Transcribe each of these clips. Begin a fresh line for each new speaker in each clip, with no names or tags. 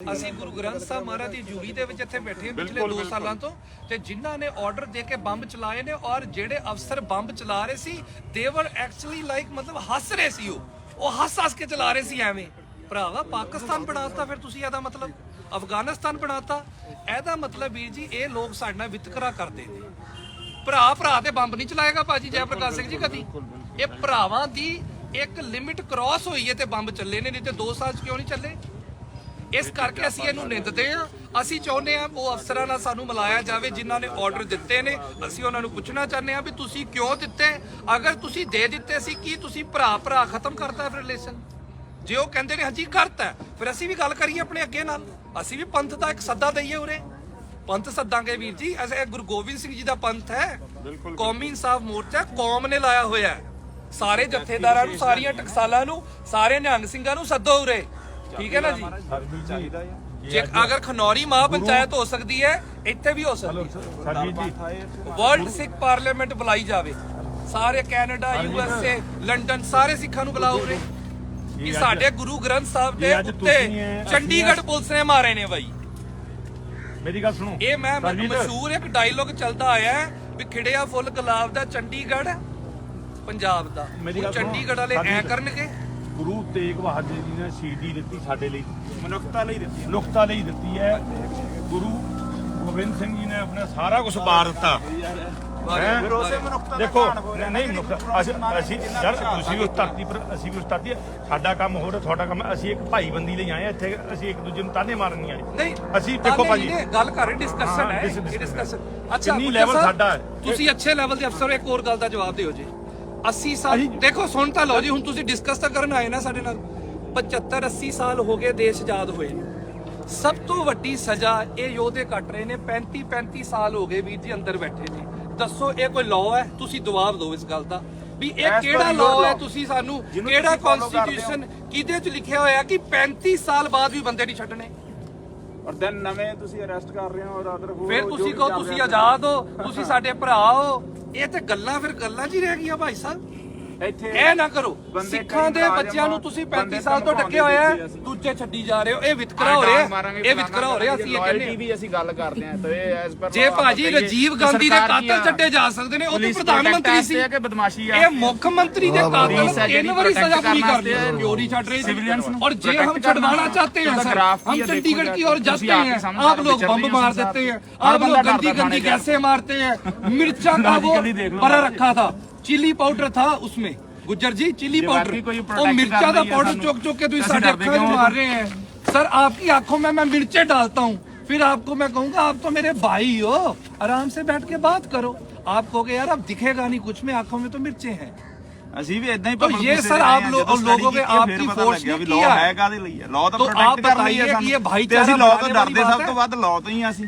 ਅਸੀਂ ਗੁਰੂ ਗ੍ਰੰਥ ਸਾਹਿਬ ਮਹਾਰਾਜ ਦੀ ਜੂਰੀ ਦੇ ਵਿੱਚ ਇੱਥੇ ਬੈਠੇ ਹਾਂ ਪਿਛਲੇ 2 ਸਾਲਾਂ ਤੋਂ ਤੇ ਜਿਨ੍ਹਾਂ ਨੇ ਆਰਡਰ ਦੇ ਕੇ ਬੰਬ ਚਲਾਏ ਨੇ ਔਰ ਜਿਹੜੇ ਅਫਸਰ ਬੰਬ ਚਲਾ ਰਹੇ ਸੀ ਦੇ ਵਰ ਐਕਚੁਅਲੀ ਲਾਈਕ ਮਤਲਬ ਹੱਸ ਰਹੇ ਸੀ ਉਹ। ਉਹ ਹੱਸ ਹੱਸ ਕੇ ਚਲਾ ਰਹੇ ਸੀ ਐਵੇਂ। ਭਰਾਵਾ ਪਾਕਿਸਤਾਨ ਬਣਾਤਾ ਫਿਰ ਤੁਸੀਂ ਇਹਦਾ ਮਤਲਬ? ਅਫਗਾਨਿਸਤਾਨ ਬਣਾਤਾ। ਇਹਦਾ ਮਤਲਬ ਵੀਰ ਜੀ ਇਹ ਲੋਕ ਸਾਡੇ ਨਾਲ ਵਿਤਕਰਾ ਕਰਦੇ ਨੇ। ਭਰਾ ਭਰਾ ਤੇ ਬੰਬ ਨਹੀਂ ਚਲਾਏਗਾ ਬਾਜੀ ਜੈ ਪ੍ਰਕਾਸ਼ ਸਿੰਘ ਜੀ ਕਦੀ? ਇਹ ਭਰਾਵਾਂ ਦੀ ਇੱਕ ਲਿਮਿਟ ਕ੍ਰਾਸ ਹੋਈ ਹੈ ਤੇ ਬੰਬ ਚੱਲੇ ਨੇ ਨਹੀਂ ਤੇ 2 ਸਾਲ ਚ ਕਿਉਂ ਨਹੀਂ ਚੱਲੇ? ਇਸ ਕਰਕੇ ਅਸੀਂ ਇਹਨੂੰ ਨਿੰਦਦੇ ਹਾਂ। ਅਸੀਂ ਚਾਹੁੰਦੇ ਹਾਂ ਉਹ ਅਫਸਰਾਂ ਨਾਲ ਸਾਨੂੰ ਮਿਲਾਇਆ ਜਾਵੇ ਜਿਨ੍ਹਾਂ ਨੇ ਆਰਡਰ ਦਿੱਤੇ ਨੇ। ਅਸੀਂ ਉਹਨਾਂ ਨੂੰ ਪੁੱਛਣਾ ਚਾਹੁੰਦੇ ਹਾਂ ਵੀ ਤੁਸੀਂ ਕਿਉਂ ਦਿੱਤੇ? ਅਗਰ ਤੁਸੀਂ ਦੇ ਦਿੱਤੇ ਸੀ ਕੀ ਤੁਸੀਂ ਭਰਾ ਭਰਾ ਖਤਮ ਕਰਤਾ ਫਿਰ ਰਿਲੇਸ਼ਨ ਜੇ ਉਹ ਕਹਿੰਦੇ ਨੇ ਹਾਂਜੀ ਕਰਤਾ ਫਿਰ ਅਸੀਂ ਵੀ ਗੱਲ ਕਰੀਏ ਆਪਣੇ ਅੱਗੇ ਨਾਲ। ਅਸੀਂ ਵੀ ਪੰਥ ਦਾ ਇੱਕ ਸੱਦਾ ਦਈਏ ਉਰੇ। ਪੰਥ ਸੱਦਾਂਗੇ ਵੀਰ ਜੀ ਐਸੇ ਗੁਰੂ ਗੋਬਿੰਦ ਸਿੰਘ ਜੀ ਦਾ ਪੰਥ ਹੈ। ਕੌਮੀ ਇਨਸਾਫ ਮੋਰਚਾ ਕੌਮ ਨੇ ਲਾਇਆ ਹੋਇਆ ਹੈ। ਸਾਰੇ ਜਥੇਦਾਰਾਂ ਨੂੰ ਸਾਰੀਆਂ ਟਕਸਾਲਾਂ ਨੂੰ ਸਾਰੇ ਨਿਹੰਗ ਸਿੰਘਾਂ ਨੂੰ ਸੱਦੋ ਉਰੇ। ਠੀਕ ਹੈ ਨਾ ਜੀ? ਜੇ ਅਗਰ ਖਨੌਰੀ ਮਹਾਂ ਪੰਚਾਇਤ ਹੋ ਸਕਦੀ ਹੈ ਇੱਥੇ ਵੀ ਹੋ ਸਕਦੀ ਹੈ।
ਸਰਜੀਤ ਜੀ।
ਵਰਲਡ ਸਿੱਖ ਪਾਰਲੀਮੈਂਟ ਬੁਲਾਈ ਜਾਵੇ। ਸਾਰੇ Canada U S A London ਸਾਰੇ ਸਿੱਖਾਂ ਨੂੰ ਬੁਲਾਓ ਉਰੇ। ਕਿ ਸਾਡੇ ਗੁਰੂ ਗ੍ਰੰਥ ਸਾਹਿਬ ਦੇ ਉੱਤੇ ਚੰਡੀਗੜ੍ਹ ਪੁਲਿਸ ਨੇ ਮਾਰੇ ਨੇ ਬਾਈ।
ਮੇਰੀ ਗੱਲ ਸੁਣੋ।
ਇਹ ਮੈਂ ਮਸ਼ਹੂਰ ਇੱਕ ਡਾਇਲੋਗ ਚੱਲਦਾ ਆਇਆ ਹੈ ਵੀ ਖਿੜਿਆ ਫੁੱਲ ਗੁਲਾਬ ਦਾ ਚੰਡੀਗੜ੍ਹ ਪੰਜਾਬ ਦਾ। ਚੰਡੀਗੜ੍ਹ ਵਾਲੇ ਐ। ਕਰਨਗੇ।
ਗੁਰੂ ਤੇਗ ਬਹਾਦਰ ਜੀ ਨੇ ਸ਼ਹੀਦੀ ਦਿੱਤੀ ਸਾਡੇ ਲਈ। ਮਨੁੱਖਤਾ ਲਈ ਦਿੱਤੀ ਮਨੁੱਖਤਾ ਲਈ ਦਿੱਤੀ ਹੈ। ਗੁਰੂ ਗੋਬਿੰਦ ਸਿੰਘ ਜੀ ਨੇ ਆਪਣਾ ਸਾਰਾ ਕੁਝ ਬਾਰ ਦਿੱਤਾ। ਦੇਖੋ ਨਹੀਂ ਅਸੀਂ ਯਾਰ ਤੁਸੀਂ ਵੀ ਉਸ ਧਰਤੀ ਪਰ ਅਸੀਂ ਵੀ ਉਸ ਧਰਤੀ ਸਾਡਾ ਕੰਮ ਹੋਰ ਤੁਹਾਡਾ ਕੰਮ। ਅਸੀਂ ਇੱਕ ਭਾਈਬੰਦੀ ਲਈ ਆਏ ਇੱਥੇ ਅਸੀਂ ਇੱਕ ਦੂਜੇ ਨੂੰ ਤਾਨੇ ਮਾਰਨ ਨਹੀਂ ਆਏ।
ਨਹੀਂ
ਅਸੀਂ ਦੇਖੋ ਭਾਜੀ।
ਗੱਲ ਕਰ ਰਹੇ ਡਿਸਕਸ਼ਨ
ਹਾਂ,
ਡਿਸਕਸ਼ਨ। ਅੱਛਾ
ਕਿੰਨੀ
ਸਾਹਿਬ,
ਸਾਡਾ ਹੈ?
ਤੁਸੀਂ ਅੱਛੇ ਲੈਵਲ ਦੇ ਅਫਸਰ ਇੱਕ ਹੋਰ ਗੱਲ ਦਾ ਜਵਾਬ ਦਿਓ ਜੀ। 80 ਸਾਲ
ਅਸੀਂ-
ਦੇਖੋ ਸੁਣ ਤਾਂ ਲਓ ਜੀ ਹੁਣ ਤੁਸੀਂ ਡਿਸਕਸ ਤਾਂ ਕਰਨ ਆਏ ਨਾ ਸਾਡੇ ਨਾਲ। 75 80 ਸਾਲ ਹੋ ਗਏ ਦੇਸ਼ ਆਜ਼ਾਦ ਹੋਏ ਨੂੰ। ਸਭ ਤੋਂ ਵੱਡੀ ਸਜ਼ਾ ਇਹ ਯੋਧੇ ਕੱਟ ਰਹੇ ਨੇ। 35 35 ਸਾਲ ਹੋ ਗਏ ਵੀਰ ਜੀ ਅੰਦਰ ਬੈਠੇ ਨੇ। ਦੱਸੋ ਇਹ ਕੋਈ ਲਾਅ ਹੈ? ਤੁਸੀਂ ਜਵਾਬ ਦਿਓ ਇਸ ਗੱਲ ਦਾ। ਵੀ ਇਹ
As per
ਕਿਹੜਾ
your
ਲਾਅ ਹੈ
law,
ਤੁਸੀਂ ਸਾਨੂੰ?
ਜਿਹਨੂੰ
ਕਿਹੜਾ
ਤੁਸੀਂ follow ਕਰਦੇ ਹੋ।
ਕਨਸਟੀਟਿਊਸ਼ਨ ਕਿਹਦੇ ਚ ਲਿਖਿਆ ਹੋਇਆ ਕਿ 35 ਸਾਲ ਬਾਅਦ ਵੀ ਬੰਦੇ ਨਹੀਂ ਛੱਡਣੇ?
ਔਰ ਦੈਨ ਨਵੇਂ ਤੁਸੀਂ ਅਰੈਸਟ ਕਰ ਰਹੇ ਹੋ ਔਰ ਅਦਰ
ਫਿਰ ਤੁਸੀਂ ਕਹੋ ਤੁਸੀਂ ਆਜ਼ਾਦ ਹੋ ਤੁਸੀਂ ਸਾਡੇ ਭਰਾ ਹੋ। ਇਹ ਤੇ ਗੱਲਾਂ ਫਿਰ ਗੱਲਾਂ ਹੀ ਰਹਿ ਗਈਆਂ ਭਾਈ ਸਾਹਿਬ। ਇਹ ਨਾ ਕਰੋ
ਬੰਦੇ
ਸਿੱਖਾਂ
ਕਈ
ਦੇ
ਮੁਲਾਜ਼ਮ
ਬੱਚਿਆਂ ਨੂੰ ਤੁਸੀਂ 35
ਬੰਦੇ
ਸਾਲ ਤੋਂ ਡੱਕਿਆ ਹੋਇਆ ਹੈ,
ਦੇਖੇ ਅਸੀਂ।
ਦੂਜੇ ਛੱਡੀ ਜਾ ਰਹੇ ਹੋ ਇਹ ਵਿਤਕਰਾ ਹੋ ਰਿਹਾ ਇਹ ਵਿਤਕਰਾ ਹੋ ਰਿਹਾ ਅਸੀਂ ਇਹ ਕਹਿੰਦੇ ਹਾਂ।
ਵੀ ਅਸੀਂ ਗੱਲ ਕਰਦੇ ਹਾਂ ਤੇ ਇਹ ਐਸ ਪਰ
ਜੇ ਭਾਜੀ ਰਾਜੀਵ ਗਾਂਧੀ ਦੇ ਕਾਤਲ ਛੱਡੇ ਜਾ ਸਕਦੇ ਨੇ ਉਹ ਤੇ ਪ੍ਰਧਾਨ ਮੰਤਰੀ ਸੀ
ਕਿ ਬਦਮਾਸ਼ੀ ਆ
ਇਹ ਮੁੱਖ ਮੰਤਰੀ ਦੇ ਕਾਤਲ
ਪੁਲਿਸ ਹੈ
ਤਿੰਨ
ਜਿਹੜੀ
ਵਾਰੀ ਸਜ਼ਾ
protect
ਪੂਰੀ
ਕਰਨ
कर दी
वास्ते
क्यों नहीं छट रही
civilians ਨੂੰ
और जे हम
protect करना
छड़वाना चाहते हैं
उसका
सर
graph
हम
भी है,
चंडीगढ़
देखो
की ओर
जरा,
जाते
ਤੁਸੀਂ ਆਪ ਹੀ
हैं
समझदार
आप लोग
विचरते
बम
हैं
मार
संसार
देते हैं
हर
आप
बंदा
लोग
डरता
गंदी गंदी
थाने जा।
कैसे मारते हैं मिर्चा का वो
गली देख लो
भरा
हमारे।
रखा था चिली पाउडर था उसमें गुज्जर जी चिली
ये
पाउडर
बाकी कोई
वो
protect
मिर्चा
करना
का
ही है
पाउडर
सानू।
चौक चौक के तुम
ऐसे
साढ़े
डरते
अखा
क्यों हो
मार रहे हैं सर आपकी आंखों में मैं मिर्चे डालता हूँ फिर आपको मैं कहूंगा आप तो मेरे भाई हो आराम से बैठ के बात करो आप कहोगे यार अब दिखेगा नहीं कुछ में आंखों में तो मिर्चे हैं
ਅਸੀਂ ਵੀ ਇਦਾਂ ਹੀ
तो ये सर आप लोग लोगों के आपकी फोर्स ने किया
ਲਾਅ
है
ਹੈ ਕਾਦੇ ਲਈ ਹੈ ਲਾਅ ਤਾਂ
तो आप
ਪ੍ਰੋਟੈਕਟ ਕਰਨ ਲਈ
बताइए
ਹੈ
कि ये
ਸਾਨੂੰ ਤੇ
भाईचारा
ਅਸੀਂ ਲਾਅ ਤੋਂ
बढ़ाने वाली
ਡਰਦੇ
बात
ਸਭ
है?
ਤੋਂ ਵੱਧ ਲਾਅ ਤੋਂ ਹੀ ਹਾਂ ਅਸੀਂ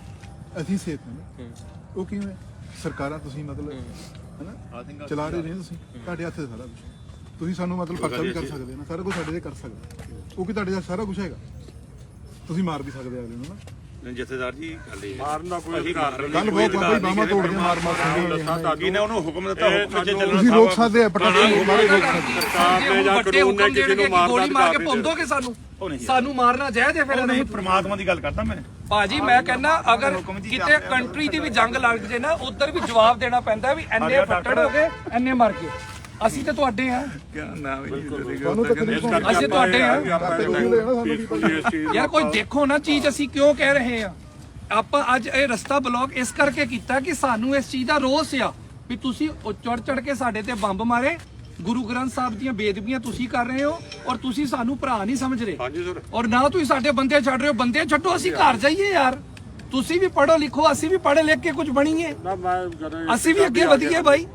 ਅਸੀਂ ਸੇਫ ਹਾਂ। ਉਹ ਕਿਵੇਂ? ਸਰਕਾਰਾਂ ਤੁਸੀਂ ਮਤਲਬ ਹੈਨਾ? ਚਲਾ ਰਹੇ ਨੇ ਤੁਸੀਂ। ਤੁਹਾਡੇ ਹੱਥ ਸਾਰਾ ਕੁਝ ਤੁਸੀਂ ਸਾਨੂੰ ਮਤਲਬ ਪਰਚਾ ਵੀ ਕਰ ਸਕਦੇ ਨਾ ਸਾਰਾ ਕੁਝ ਸਾਡੇ ਦੇ ਕਰ ਸਕਦੇ ਉਹ ਕਿ ਤੁਹਾਡੇ ਦਾ ਸਾਰਾ ਕੁਝ ਹੈਗਾ? ਤੁਸੀਂ ਮਾਰ ਵੀ ਸਕਦੇ ਅਗਲੇ ਨੂੰ ਨਾ।
ਜਥੇਦਾਰ ਜੀ ਗੱਲ ਇਹ
ਮਾਰਨ ਦਾ ਕੋਈ ਅਧਿਕਾਰ ਨਹੀਂ।
ਕੱਲ ਬਹੁਤ ਬਾਬਾ ਜੀ ਬਾਹਾਂ ਤੋੜ ਕੇ ਮਾਰ ਮਾਰ
ਦੱਸਾਂ
ਸਕਦੇ
ਕਿਨੇ ਉਹਨੂੰ ਹੁਕਮ ਦਿੱਤਾ? ਹੁਕਮ ਚ ਚੱਲਣਾ
ਤੁਸੀਂ ਰੋਕ ਸਕਦੇ ਆ ਪਟਾਕੇ ਮਾਰੇ ਰੋਕ ਸਕਦੇ
ਸਰਕਾਰ ਨੇ ਜਾਂ
ਵੱਡੇ
ਕਾਨੂੰਨ ਨੇ
ਹੁਕਮ
ਕਿਸੇ
ਦੇਣਗੇ
ਨੂੰ
ਕਿ ਗੋਲੀ ਮਾਰ
ਮਾਰਨ
ਕੇ
ਦਾ
ਭੁੰਦੋਗੇ ਸਾਨੂੰ?
ਉਹ ਨਹੀਂ
ਸਾਨੂੰ ਮਾਰਨਾ ਜਾਇਜ਼ ਹੈ ਫਿਰ
ਉਹ ਨਹੀਂ ਪ੍ਰਮਾਤਮਾ ਦੀ ਗੱਲ ਕਰਦਾ ਮੈਂ।
ਭਾਜੀ ਮੈਂ ਕਹਿੰਦਾ ਅਗਰ ਕਿਤੇ ਕੰਟਰੀ ਦੀ ਵੀ ਜੰਗ ਲੱਗ ਜੇ ਨਾ ਉਧਰ ਵੀ ਜਵਾਬ ਦੇਣਾ ਪੈਂਦਾ ਵੀ ਐਨੇ ਫੱਟੜ ਹੋ ਗਏ ਐਨੇ ਮਰ ਗਏ। ਅਸੀਂ ਤੇ ਤੁਹਾਡੇ ਆ।
ਤਕਲੀਫ ਹੋਣੀ
ਅਸੀਂ ਤੁਹਾਡੇ ਆ। ਯਾਰ ਕੋਈ ਦੇਖੋ ਨਾ ਚੀਜ਼ ਅਸੀਂ ਕਿਉਂ ਕਹਿ ਰਹੇ ਆ। ਆਪਾਂ ਅੱਜ ਇਹ ਰਸਤਾ ਬਲੌਕ ਇਸ ਕਰਕੇ ਕੀਤਾ ਕਿ ਸਾਨੂੰ ਇਸ ਚੀਜ਼ ਦਾ ਰੋਸ ਆ ਵੀ ਤੁਸੀਂ ਚੜ ਚੜ ਕੇ ਸਾਡੇ ਤੇ ਬੰਬ ਮਾਰੇ ਗੁਰੂ ਗ੍ਰੰਥ ਸਾਹਿਬ ਦੀਆਂ ਬੇਦਬੀਆਂ ਤੁਸੀਂ ਕਰ ਰਹੇ ਹੋ ਔਰ ਤੁਸੀਂ ਸਾਨੂੰ ਭਰਾ ਨਹੀਂ ਸਮਝ ਰਹੇ।
ਹਾਂਜੀ ਸਰ।
ਔਰ ਨਾ ਤੁਸੀਂ ਸਾਡੇ ਬੰਦੇ ਛੱਡ ਰਹੇ ਹੋ ਬੰਦੇ ਛੱਡੋ ਅਸੀਂ ਘਰ ਜਾਈਏ ਯਾਰ। ਤੁਸੀਂ ਵੀ ਪੜ੍ਹੋ ਲਿਖੋ ਅਸੀਂ ਵੀ ਪੜ੍ਹੇ ਲਿਖ ਕੇ ਕੁਝ ਬਣੀਏ।
ਨਾ ਮੈਂ ਜਦੋਂ
ਅਸੀਂ ਵੀ ਅੱਗੇ ਵਧੀਏ ਬਾਈ।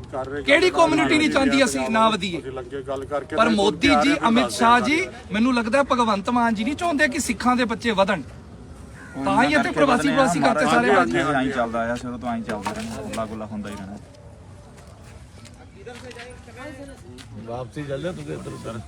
ਕਿਹੜੀ ਕਮਿਊਨਿਟੀ ਨਹੀਂ ਚਾਹੁੰਦੀ ਅਸੀਂ ਨਾ ਵਧੀਏ।
ਅਸੀਂ ਲੱਗੇ ਗੱਲ ਕਰਕੇ
ਪਰ ਮੋਦੀ ਜੀ ਅਮਿਤ ਸ਼ਾਹ ਜੀ ਮੈਨੂੰ ਲੱਗਦਾ ਭਗਵੰਤ ਮਾਨ ਜੀ ਨਹੀਂ ਚਾਹੁੰਦੇ ਕਿ ਸਿੱਖਾਂ ਦੇ ਬੱਚੇ ਵਧਣ। ਤਾਂ ਹੀ ਇੱਥੇ ਪ੍ਰਵਾਸੀ ਪ੍ਰਵਾਸੀ ਕਰਤੇ ਸਾਰੇ
ਆਈ ਚੱਲਦਾ ਆ ਸ਼ੁਰੂ ਤੋਂ ਆਈ ਚੱਲਦਾ ਰਹਿਣਾ ਗੁੱਲਾ ਗੁੱਲਾ ਹੁੰਦਾ ਹੀ ਰਹਿਣਾ।
ਵਾਪਸੀ ਚੱਲ ਜਾ ਤੂੰ ਇੱਧਰ ਉੱਧਰ।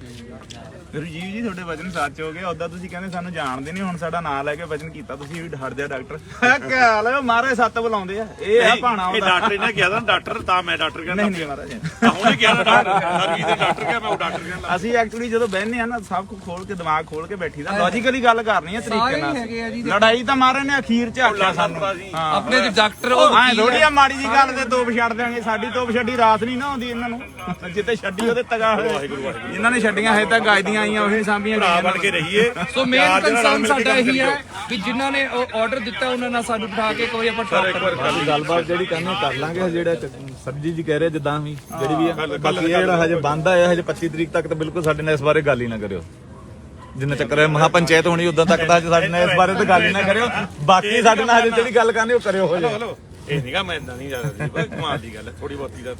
ਗੁਰੂ ਜੀ ਜੀ ਤੁਹਾਡੇ ਵਚਨ ਸੱਚ ਹੋ ਗਏ। ਉਦਾਂ ਤੁਸੀਂ ਕਹਿੰਦੇ ਸਾਨੂੰ ਜਾਣਦੇ ਨਹੀਂ ਹੁਣ ਸਾਡਾ ਨਾਂ ਲੈ ਕੇ ਵਚਨ ਕੀਤਾ ਤੁਸੀਂ ਵੀ ਹਟ ਜਾ ਡਾਕਟਰ। ਕੀ ਹਾਲ ਹੈ? ਮਾਰੇ ਸੱਤ ਬੁਲਾਉਂਦੇ ਆ। ਇਹ ਆ ਭਾਣਾ
ਇਹ
ਉਹਦਾ
ਡਾਕਟਰ ਨੇ ਕਿਹਾ ਤਾਂ ਡਾਕਟਰ ਤਾਂ ਮੈਂ ਡਾਕਟਰ ਕਹਿੰਦਾ।
ਨਹੀਂ ਨਹੀਂ ਮਹਾਰਾਜ।
ਉਹਨੇ ਕਿਹਾ ਨਾ ਡਾਕਟਰ ਸਰਵੀ ਦੇ ਡਾਕਟਰ ਕਿਹਾ ਮੈਂ ਉਹ ਡਾਕਟਰ ਕਹਿੰਦਾ।
ਅਸੀਂ ਐਕਚੁਅਲੀ ਜਦੋਂ ਬਹਿੰਦੇ ਆ ਨਾ ਸਭ ਕੁਝ ਖੋਲ ਕੇ ਦਿਮਾਗ ਖੋਲ ਕੇ ਬੈਠੀ ਦਾ। ਲੌਜੀਕਲੀ ਗੱਲ ਕਰਨੀ ਹੈ ਤਰੀਕੇ ਨਾਲ। ਲੜਾਈ ਤਾਂ ਮਾਰੇ ਨੇ ਅਖੀਰ ਚ ਆਖਿਆ ਸਾਨੂੰ। ਹਾਂ।
ਆਪਣੇ ਡਾਕਟਰ ਉਹ
ਹਾਂ ਥੋੜੀ ਆ ਮਾੜੀ ਜੀ ਗੱਲ ਤੇ ਤੋਪ ਛੱਡ ਦਿਆਂਗੇ ਸਾਡੀ ਤੋਪ ਛੱਡੀ ਰਾਤ ਨਹੀਂ ਨਾ ਆਉਂਦੀ ਇਹਨਾਂ ਨੂੰ। ਜਿੱਤੇ ਛੱਡੀ ਉਹਦੇ ਤਗਾ ਹੋਏ ਜਿਨ੍ਹਾਂ ਨੇ ਛੱਡੀਆਂ ਹੈ ਤਾਂ ਗਾਇਦੀਆਂ ਆਈਆਂ ਉਹੀ ਸਾਂਭੀਆਂ
ਭਰਾ
ਗਈਆਂ
ਬਣ ਕੇ ਰਹੀਏ।
ਸੋ ਮੇਨ ਕੰਸਰਨ ਸਾਡਾ ਇਹੀ ਹੈ। ਕਿ ਜਿਨ੍ਹਾਂ ਨੇ ਉਹ ਆਰਡਰ ਦਿੱਤਾ ਉਹਨਾਂ ਨਾਲ ਸਾਨੂੰ ਬਿਠਾ ਕੇ ਇੱਕ ਵਾਰੀ ਆਪਾਂ ਟਾਕ ਕਰਾਂਗੇ।
ਕੱਲ ਗੱਲਬਾਤ ਜਿਹੜੀ ਕਰਨੀ ਕਰ ਲਾਂਗੇ ਜਿਹੜਾ ਸਰਜੀ ਜੀ ਕਹਿ ਰਹੇ ਜਿੱਦਾਂ ਵੀ ਜਿਹੜੀ ਵੀ ਆ। ਬਾਕੀ ਇਹ ਜਿਹੜਾ ਹਜੇ ਬੰਦ ਆ ਹਜੇ 25 ਤਰੀਕ ਤੱਕ ਤਾਂ ਬਿਲਕੁਲ ਸਾਡੇ ਨਾਲ ਇਸ ਬਾਰੇ ਗੱਲ ਹੀ ਨਾ ਕਰਿਓ। ਜਿੰਨਾ ਚੱਕਰ ਮਹਾ ਪੰਚਾਇਤ ਹੋਣੀ ਉਦੋਂ ਤੱਕ ਤਾਂ ਹਜੇ ਸਾਡੇ ਨਾਲ ਇਸ ਬਾਰੇ ਤਾਂ ਗੱਲ ਹੀ ਨਾ ਕਰਿਓ। ਬਾਕੀ ਸਾਡੇ ਨਾਲ ਹਜੇ ਜਿਹੜੀ ਗੱਲ ਕਰਨੀ ਉਹ ਕਰਿਓ ਹੋ ਜਾਏ
ਹਲੋ। ਇਹ ਨਹੀਂਗਾ ਮੈਂ ਇੰਨਾ ਨਹੀਂ ਜ਼ਿਆਦਾ ਬਸ ਕਮਾਲ ਦੀ ਗੱਲ ਥੋੜੀ ਬਹੁਤੀ ਦਾ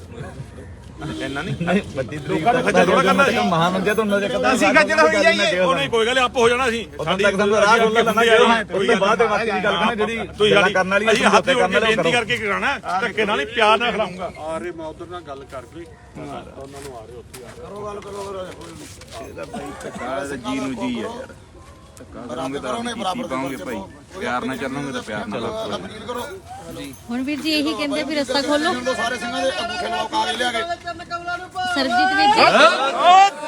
ਇੰਨਾ ਨਹੀਂ
ਨਹੀਂ 32 ਤਰੀਕ ਤੱਕ ਤਾਂ
ਥੋੜ੍ਹਾ ਕਰਨਾ
ਜਦੋਂ ਮਹਾ ਮੰਜੇ ਤੋਂ ਉਹਨਾਂ ਦੇ ਕਦਾਂ
ਅਸੀਂ ਖੱਜਲ ਹੋਈ ਜਾਈਏ।
ਉਹ ਨਹੀਂ ਕੋਈ ਗੱਲ ਆਪ ਹੋ ਜਾਣਾ ਸੀ
ਉਦੋਂ ਤੱਕ ਸਾਨੂੰ ਰਾਹ ਖੋਲ੍ਹ ਲੈਣਾ ਚਾਹੀਦਾ ਉਸ ਤੋਂ ਬਾਅਦ ਬਾਕੀ ਦੀ ਗੱਲ ਕਰਨੀ ਜਿਹੜੀ
ਤੁਸੀਂ
ਗੱਲਾਂ
ਸਾਡੀ
ਕਰਨ ਵਾਲੀ
ਅਸੀਂ ਹੱਥ ਜੋੜ
ਕਰਨ
ਕੇ
ਵਾਲੀ
ਬੇਨਤੀ
ਕਰੋ।
ਕਰਕੇ ਕਰਾਣਾ ਧੱਕੇ ਨਾਲ ਹੀ ਪਿਆਰ ਨਾਲ ਖਿਲਾਉਂਗਾ
ਆ ਰਹੇ ਮੈਂ ਉਧਰ ਨਾਲ ਗੱਲ ਕਰਕੇ ਉਹਨਾਂ ਨੂੰ ਆ ਰਹੇ ਉੱਥੇ ਆ ਰਹੇ।
ਜੀ ਨੂੰ ਜੀ ਆ ਯਾਰ। ਕਰਾਂਗੇ ਤਾਂ ਕੀਤੀ ਪਾਉਂਗੇ ਭਾਈ? ਪਿਆਰ ਨਾਲ ਚੱਲਾਂਗੇ ਤਾਂ ਪਿਆਰ ਨਾਲ
ਹੁਣ ਵੀਰ ਜੀ ਇਹੀ ਕਹਿੰਦੇ ਵੀ ਰਸਤਾ ਖੋਲੋ।
ਸਾਰੇ ਸਿੰਘਾਂ ਦੇ ਅੰਗੂਠੇ ਲਵਾਓ ਕਾਗਜ਼ ਲਿਆ ਕੇ
ਸਰਬਜੀਤ ਵੀਰ ਜੀ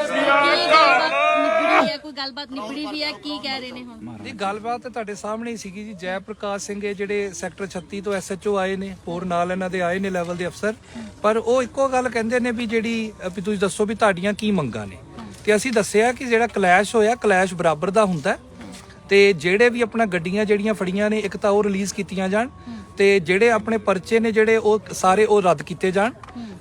ਕੀ ਗੱਲਬਾਤ ਨਿਬੜੀ ਹੈ? ਕੋਈ ਗੱਲਬਾਤ ਨਿਬੜੀ ਵੀ ਹੈ? ਕੀ ਕਹਿ ਰਹੇ ਨੇ ਹੁਣ?
ਇਹ ਗੱਲਬਾਤ ਤਾਂ ਤੁਹਾਡੇ ਸਾਹਮਣੇ ਹੀ ਸੀਗੀ ਜੀ। ਜੈ ਪ੍ਰਕਾਸ਼ ਸਿੰਘ ਇਹ ਜਿਹੜੇ ਸੈਕਟਰ 36 ਤੋਂ ਐਸਐਚਓ ਆਏ ਨੇ ਹੋਰ ਨਾਲ ਇਹਨਾਂ ਦੇ ਆਏ ਨੇ ਲੈਵਲ ਦੇ ਅਫਸਰ। ਪਰ ਉਹ ਇੱਕੋ ਗੱਲ ਕਹਿੰਦੇ ਨੇ ਵੀ ਜਿਹੜੀ ਵੀ ਤੁਸੀਂ ਦੱਸੋ ਵੀ ਤੁਹਾਡੀਆਂ ਕੀ ਮੰਗਾਂ ਨੇ? ਤੇ ਅਸੀਂ ਦੱਸਿਆ ਕਿ ਜਿਹੜਾ ਕਲੈਸ਼ ਹੋਇਆ, ਕਲੈਸ਼ ਬਰਾਬਰ ਦਾ ਹੁੰਦਾ ਹੈ। ਤੇ ਜਿਹੜੇ ਵੀ ਆਪਣਾ ਗੱਡੀਆਂ ਜਿਹੜੀਆਂ ਫੜੀਆਂ ਨੇ, ਇੱਕ ਤਾਂ ਉਹ ਰਿਲੀਜ਼ ਕੀਤੀਆਂ ਜਾਣ ਤੇ ਜਿਹੜੇ ਆਪਣੇ ਪਰਚੇ ਨੇ ਜਿਹੜੇ ਉਹ ਸਾਰੇ ਉਹ ਰੱਦ ਕੀਤੇ ਜਾਣ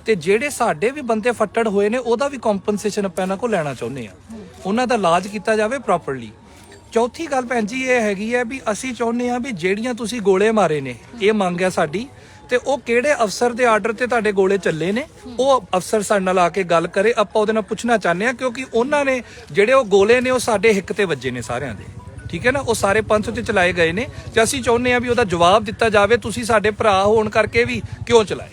ਤੇ ਜਿਹੜੇ ਸਾਡੇ ਵੀ ਬੰਦੇ ਫੱਟੜ ਹੋਏ ਨੇ, ਉਹਦਾ ਵੀ ਕੰਪਨਸੇਸ਼ਨ ਆਪਾਂ ਇਹਨਾਂ ਕੋਲ ਲੈਣਾ ਚਾਹੁੰਦੇ ਆ ਉਹਨਾਂ ਦਾ ਇਲਾਜ ਕੀਤਾ ਜਾਵੇ ਪ੍ਰੋਪਰਲੀ ਚੌਥੀ ਗੱਲ ਭੈਣ ਜੀ ਇਹ ਹੈਗੀ ਹੈ ਵੀ ਅਸੀਂ ਚਾਹੁੰਦੇ ਆ ਵੀ ਜਿਹੜੀਆਂ ਤੁਸੀਂ ਗੋਲੇ ਮਾਰੇ ਨੇ, ਇਹ ਮੰਗ ਹੈ ਸਾਡੀ। ਤੇ ਉਹ ਕਿਹੜੇ ਅਫਸਰ ਦੇ ਆਰਡਰ ਤੇ ਤੁਹਾਡੇ ਗੋਲੇ ਚੱਲੇ ਨੇ? ਉਹ ਅਫਸਰ ਸਾਡੇ ਨਾਲ ਆ ਕੇ ਗੱਲ ਕਰੇ। ਆਪਾਂ ਉਹਦੇ ਨਾਲ ਪੁੱਛਣਾ ਚਾਹੁੰਦੇ ਆ ਕਿਉਂਕਿ ਉਹਨਾਂ ਨੇ ਜਿਹੜੇ ਉਹ ਗੋਲੇ ਨੇ ਉਹ ਸਾਡੇ ਹਿੱਕ ਤੇ ਵੱਜੇ ਨੇ ਸਾਰਿਆਂ ਦੇ। ਠੀਕ ਹੈ ਨਾ? ਉਹ ਸਾਰੇ ਪੰਥ ਤੇ ਚਲਾਏ ਗਏ ਨੇ। ਤੇ ਅਸੀਂ ਚਾਹੁੰਦੇ ਆ ਵੀ ਉਹਦਾ ਜਵਾਬ ਦਿੱਤਾ ਜਾਵੇ। ਤੁਸੀਂ ਸਾਡੇ ਭਰਾ ਹੋਣ ਕਰਕੇ ਵੀ ਕਿਉਂ ਚਲਾਏ?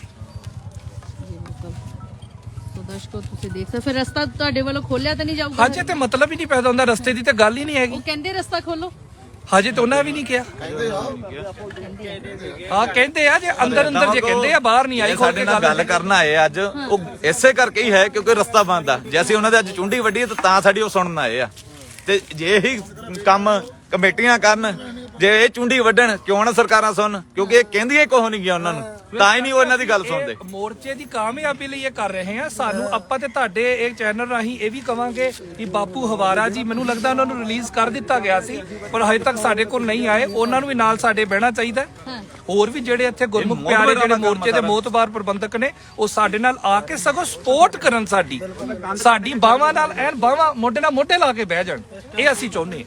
ਦਰਸ਼ਕੋ ਤੁਸੀਂ ਦੇਖ ਸਕਦੇ ਫਿਰ ਰਸਤਾ ਤੁਹਾਡੇ ਵੱਲੋਂ ਖੋਲਿਆ ਤਾਂ ਨਹੀਂ ਜਾਊਗਾ?
ਹਜੇ ਤੇ ਮਤਲਬ ਹੀ ਨਹੀਂ ਪੈਦਾ ਹੁੰਦਾ। ਰਸਤੇ ਦੀ ਤੇ ਗੱਲ ਹੀ ਨਹੀਂ ਹੈਗੀ।
ਉਹ ਕਹਿੰਦੇ ਰਸਤਾ ਖੋਲੋ
ਹਜੇ ਤੇ ਉਹਨਾਂ ਵੀ ਨਹੀਂ ਕਿਹਾ। ਹਾਂ ਕਹਿੰਦੇ ਆ ਜੇ ਅੰਦਰ ਅੰਦਰ ਜੇ ਕਹਿੰਦੇ ਆ ਬਾਹਰ ਨਹੀਂ ਆਈ
ਸਾਡੇ ਨਾਲ ਗੱਲ ਕਰਨ ਆਏ ਅੱਜ। ਉਹ ਇਸੇ ਕਰਕੇ ਹੀ ਹੈ ਕਿਉਂਕਿ ਰਸਤਾ ਬੰਦ ਆ। ਜੇ ਅਸੀਂ ਉਹਨਾਂ ਦੇ ਅੱਜ ਚੁੰਡੀ ਵੱਡੀ ਤਾਂ ਤਾਂ ਸਾਡੀ ਉਹ ਸੁਣਨ ਆਏ ਆ। ਤੇ ਜੇ ਇਹੀ ਕੰਮ ਕਮੇਟੀਆਂ ਕਰਨ ਜੇ ਇਹ ਚੁੰਡੀ ਵੱਢਣ ਕਿਉਂ ਨਾ ਸਰਕਾਰਾਂ ਸੁਣ ਕਿਉਂਕਿ ਇਹ ਕਹਿੰਦੀਆਂ ਕੁਝ ਨਹੀਂ ਗਿਆ ਉਹਨਾਂ ਨੂੰ। ਤਾਂ ਹੀ ਨਹੀਂ ਉਹ ਇਹਨਾਂ ਦੀ ਗੱਲ ਸੁਣਦੇ।
ਇਹ ਮੋਰਚੇ ਦੀ ਕਾਮਯਾਬੀ ਲਈ ਇਹ ਕਰ ਰਹੇ ਆ। ਸਾਨੂੰ ਆਪਾਂ ਤੇ ਤੁਹਾਡੇ ਇਹ ਚੈਨਲ ਰਾਹੀਂ ਇਹ ਵੀ ਕਵਾਂਗੇ ਕਿ ਬਾਪੂ ਹਵਾਰਾ ਜੀ ਮੈਨੂੰ ਲੱਗਦਾ ਉਹਨਾਂ ਨੂੰ ਰਿਲੀਜ਼ ਕਰ ਦਿੱਤਾ ਗਿਆ ਸੀ ਪਰ ਹਜੇ ਤੱਕ ਸਾਡੇ ਕੋਲ ਨਹੀਂ ਆਏ। ਉਹਨਾਂ ਨੂੰ ਵੀ ਨਾਲ ਸਾਡੇ ਬਹਿਣਾ ਚਾਹੀਦਾ। ਹੈ। ਹੋਰ ਵੀ ਜਿਹੜੇ ਇੱਥੇ ਗੁਰਮੁਖ ਪਿਆਰੇ ਜਿਹੜੇ ਮੋਰਚੇ ਦੇ। ਮੋਤਬਾਰ ਪ੍ਰਬੰਧਕ ਨੇ ਉਹ ਸਾਡੇ ਨਾਲ ਆ ਕੇ ਸਗੋਂ ਸਪੋਰਟ ਕਰਨ ਸਾਡੀ। ਸਾਡੀ ਬਾਹਾਂ ਨਾਲ ਐਨ ਬਾਹਾਂ ਮੋਢੇ ਨਾਲ ਮੋਢੇ ਲਾ ਕੇ ਬਹਿ ਜਾਣ। ਇਹ ਅਸੀਂ ਚਾਹੁੰਦੇ ਹਾਂ।